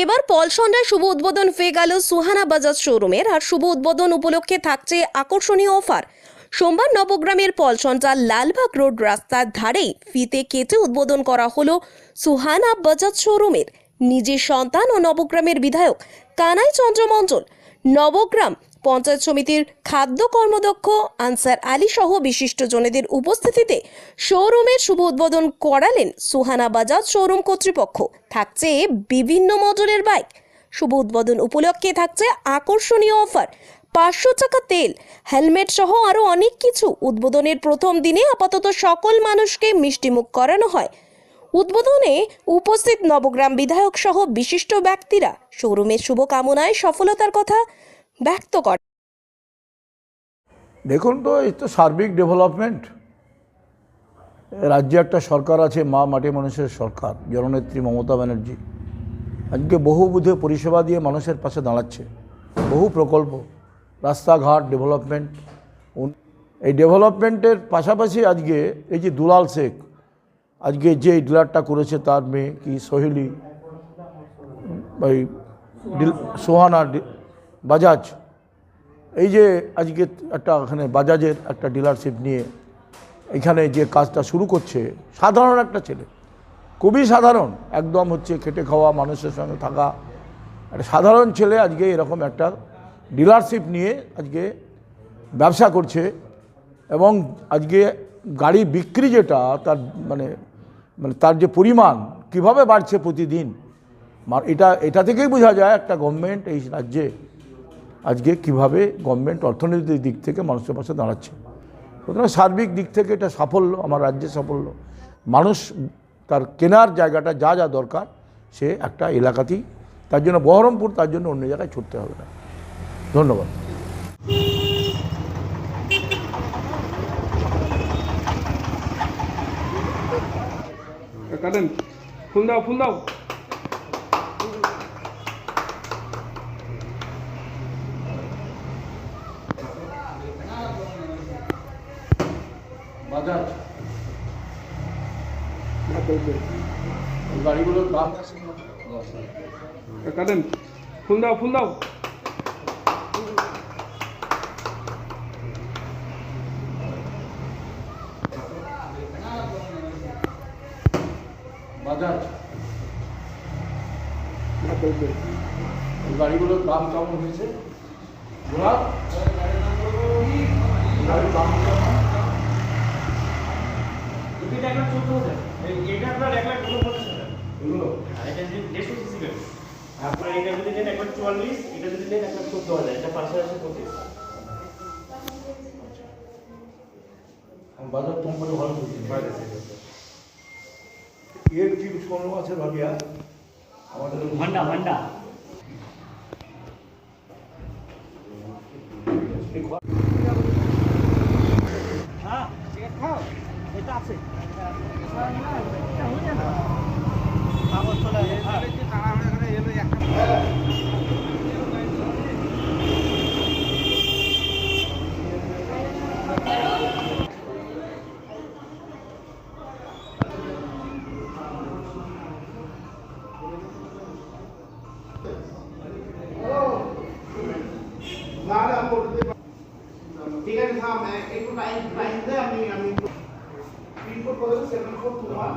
এবার পলসন্ডায় শুভ উদ্বোধন হয়ে গেল সুহানা বাজাজ শোরুমের, আর শুভ উদ্বোধন উপলক্ষে থাকছে আকর্ষণীয় অফার। সোমবার নবগ্রামের পলসন্ডা লালবাগ রোড রাস্তার ধারেই ফিতে কেটে উদ্বোধন করা হলো সুহানা বাজাজ শোরুমের। নিজের সন্তান ও নবগ্রামের বিধায়ক কানাই চন্দ্র মণ্ডল নবগ্রাম পঞ্চায়েত সমিতির খাদ্য কর্মদক্ষ আনসার আলী সহ বিশিষ্ট জনেদের উপস্থিতিতে শোরুমের শুভ উদ্বোধন করালেন সুহানা বাজাজ শোরুম কর্তৃপক্ষ। থাকছে বিভিন্ন মডেলের বাইক। শুভ উদ্বোধন উপলক্ষে থাকছে আকর্ষণীয় অফার। পাঁচশো টাকা তেল, হেলমেট সহ আরও অনেক কিছু। উদ্বোধনের প্রথম দিনে আপাতত সকল মানুষকে মিষ্টিমুখ করানো হয়। উদ্বোধনে উপস্থিত নবগ্রাম বিধায়ক সহ বিশিষ্ট ব্যক্তিরা। শোরুমের শুভকামনায় সফলতার কথা ব্যক্ত করেন দেখুন তো, এই তো সার্বিক ডেভেলপমেন্ট। রাজ্যে একটা সরকার আছে, মা মাটি মানুষের সরকার, জননেত্রী মমতা ব্যানার্জি। আজকে বহু বুধে পরিষেবা দিয়ে মানুষের পাশে দাঁড়াচ্ছে। বহু প্রকল্প, রাস্তাঘাট, ডেভেলপমেন্ট। এই ডেভেলপমেন্টের পাশাপাশি আজকে এই যে দুলাল শেখ, আজকে যে ডিলারটা করেছে তার মেয়ে কি, সোহেলি, ওই সোহানা বাজাজ। এই যে আজকে একটা এখানে বাজাজের একটা ডিলারশিপ নিয়ে এখানে যে কাজটা শুরু করছে, সাধারণ একটা ছেলে। খুবই সাধারণ, একদম হচ্ছে খেটে খাওয়া, মানুষের সঙ্গে থাকা। একটা সাধারণ ছেলে আজকে এরকম একটা ডিলারশিপ নিয়ে আজকে ব্যবসা করছে এবং আজকে গাড়ি বিক্রি যেটা, তার মানে মানে তার যে পরিমাণ, কীভাবে বাড়ছে প্রতিদিন এটা এটা থেকেই বোঝা যায় একটা গভর্নমেন্ট এই রাজ্যে আজকে কীভাবে গভর্নমেন্ট অর্থনৈতিক দিক থেকে মানুষের পাশে দাঁড়াচ্ছে। সুতরাং সার্বিক দিক থেকে এটা সাফল্য, আমার রাজ্যে সাফল্য। মানুষ তার কেনার জায়গাটা যা যা দরকার, সে একটা এলাকাতেই, তার জন্য বহরমপুর, তার জন্য অন্য জায়গায় ছুটতে হবে না। ধন্যবাদ। ফুল দাও ফুল দাও। বাজাজ গাড়িগুলোর দাম কাটেন। ফুল দাও ফুল দাও। বাজাজ গাড়িগুলোর দাম কেমন হয়েছে? গোলাপ গাড়ির দাম কেমন এটা একটা চোদ্দ হাজার এটা আপনার এক লাখ উনপঞ্চাশ হাজার। এগুলো? আর এটা যদি দেড়শো সিসি গাড়ি আপনার এটা যদি নেন এক লাখ চুয়াল্লিশ এটা যদি নেন এক লাখ চোদ্দ হাজার এটা পাঁচ পঁচিশ। বাজার কোম্পানি ভালো করছে। এর কি কোনো আছে ভাবিয়া? আমাদের হন্ডা হন্ডা ঠিক আছে থাম একটু টাইম টাইম দে আমি আমি পিনকোড কত সেভেন ফোর টু ওয়ান